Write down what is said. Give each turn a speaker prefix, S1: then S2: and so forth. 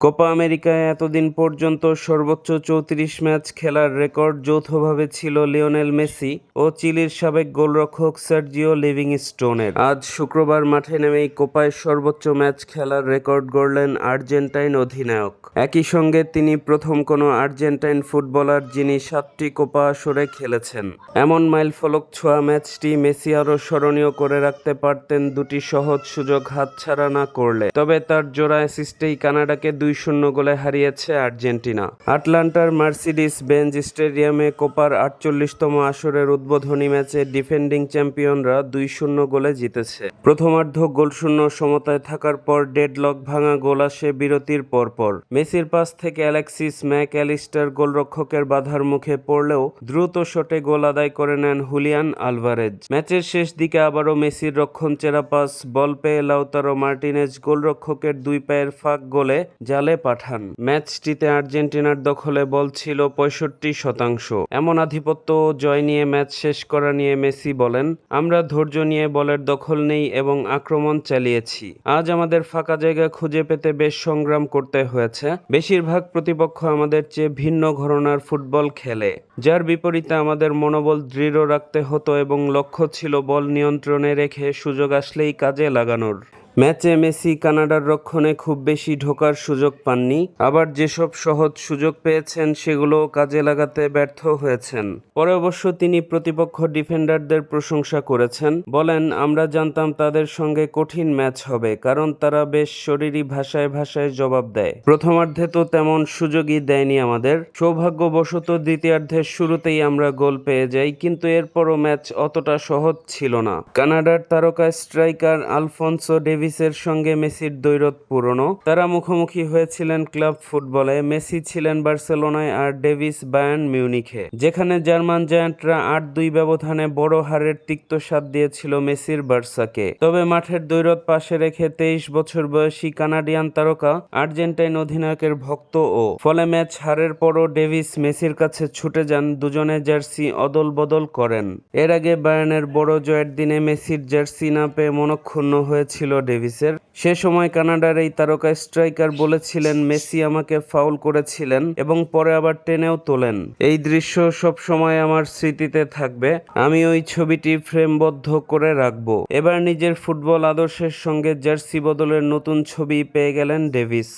S1: Copa আমেরিকায় এতদিন পর্যন্ত সর্বোচ্চ চৌত্রিশ ম্যাচ খেলার রেকর্ড যৌথভাবে ছিল লিওনেল মেসি ও চিলির সাবেক গোলরক্ষক সার্জিও লিভিং স্টোনের আজ শুক্রবার মাঠে নেমেই কোপায় সর্বোচ্চ ম্যাচ খেলার রেকর্ড গড়লেন আর্জেন্টাইন অধিনায়ক। একই সঙ্গে তিনি প্রথম কোনো আর্জেন্টাইন ফুটবলার যিনি সাতটি কোপা আসরে খেলেছেন। এমন মাইলফলক ছোঁয়া ম্যাচটি মেসি আরও স্মরণীয় করে রাখতে পারতেন দুটি সহজ সুযোগ হাতছাড়া না করলে। তবে তার জোড়া অ্যাসিস্টেই কানাডাকে দুই শূন্য গোলে হারিয়েছে আর্জেন্টিনা। আটলান্টার মার্সিডিস বেঞ্জ স্টেডিয়ামে কোপার আটচল্লিশতম আসরের উদ্বোধনী ম্যাচে ডিফেন্ডিং চ্যাম্পিয়নরা দুই শূন্য গোলে জিতেছে। প্রথমার্ধ গোলশূন্য সমতায় থাকার পর ডেডলক ভাঙা গোল আসে বিরতির পরপর। মেসির পাস থেকে অ্যালেক্সিস ম্যাক অ্যালিস্টার গোলরক্ষকের বাধার মুখে পড়লেও দ্রুত শটে গোল আদায় করে নেন হুলিয়ান আলভারেজ। ম্যাচের শেষ দিকে আবারও মেসির রক্ষণ চেরা পাস, বল পেয়ে লাউতারো মার্টিনেজ গোলরক্ষকের দুই পায়ের ফাঁক গোলে জালে পাঠান। ম্যাচটিতে আর্জেন্টিনার দখলে বল ছিল পঁয়ষট্টি শতাংশ। এমন আধিপত্য জয় নিয়ে ম্যাচ শেষ করা নিয়ে মেসি বলেন, আমরা ধৈর্য নিয়ে বলের দখল নেই এবং আক্রমণ চালিয়েছি। আজ আমাদের ফাঁকা জায়গা খুঁজে পেতে বেশ সংগ্রাম করতে হয়েছে। বেশিরভাগ প্রতিপক্ষ আমাদের চেয়ে ভিন্ন ঘরনার ফুটবল খেলে। যার বিপরীতে আমাদের মনোবল দৃঢ় রাখতে হতো এবং লক্ষ্য ছিল বল নিয়ন্ত্রণে রেখে সুযোগ আসলেই কাজে লাগানোর। ম্যাচে মেসি কানাডার রক্ষণে খুব বেশি ঢোকার সুযোগ পাননি। আবার যেসব সহজ সুযোগ পেয়েছেন সেগুলো কাজে লাগাতে ব্যর্থ হয়েছেন। পরে অবশ্য তিনি প্রতিপক্ষ ডিফেন্ডারদের প্রশংসা করেছেন। বলেন, আমরা জানতাম তাদের সঙ্গে কঠিন ম্যাচ হবে, কারণ তারা বেশ শরীরী ভাষায় ভাষায় জবাব দেয়। প্রথমার্ধে তো তেমন সুযোগই দেয়নি আমাদের। সৌভাগ্যবশত দ্বিতীয়ার্ধের শুরুতেই আমরা গোল পেয়ে যাই, কিন্তু এরপরও ম্যাচ অতটা সহজ ছিল না। কানাডার তারকা স্ট্রাইকার আলফোনসো ডেভিসের সঙ্গে মেসির দৈরত পুরনো। তারা মুখোমুখি হয়েছিলেন ক্লাব ফুটবলে। মেসি ছিলেন বার্সেলোনায় আর ডেভিস বায়ান মিউনিখে। যেখানে জার্মান জায়ান্টরা আট দুই ব্যবধানে বড় হারের তিক্ত স্বাদ দিয়েছিল মেসির বার্সাকে। তবে মাঠের দৈরত পাশে রেখে তেইশ বছর বয়সী কানাডিয়ান তারকা, আর্জেন্টাইন অধিনায়কের ভক্ত ও ফলে ম্যাচ হারের পরও ডেভিস মেসির কাছে ছুটে যান দুজনে জার্সি অদল বদল করেন। এর আগে বায়ানের বড় জয়ের দিনে মেসির জার্সি না পেয়ে মনক্ষুণ্ণ হয়েছিল ডেভিসের। সে সময় কানাডার এই তারকা স্ট্রাইকার বলেছিলেন, মেসি আমাকে ফাউল করেছিলেন এবং পরে আবার টেনেও তোলেন। এই দৃশ্য সব সময় আমার স্মৃতিতে থাকবে। আমি ওই ছবিটি ফ্রেমবদ্ধ করে রাখব। এবার নিজের ফুটবল আদর্শের সঙ্গে জার্সি বদলের নতুন ছবি পেয়ে গেলেন ডেভিস।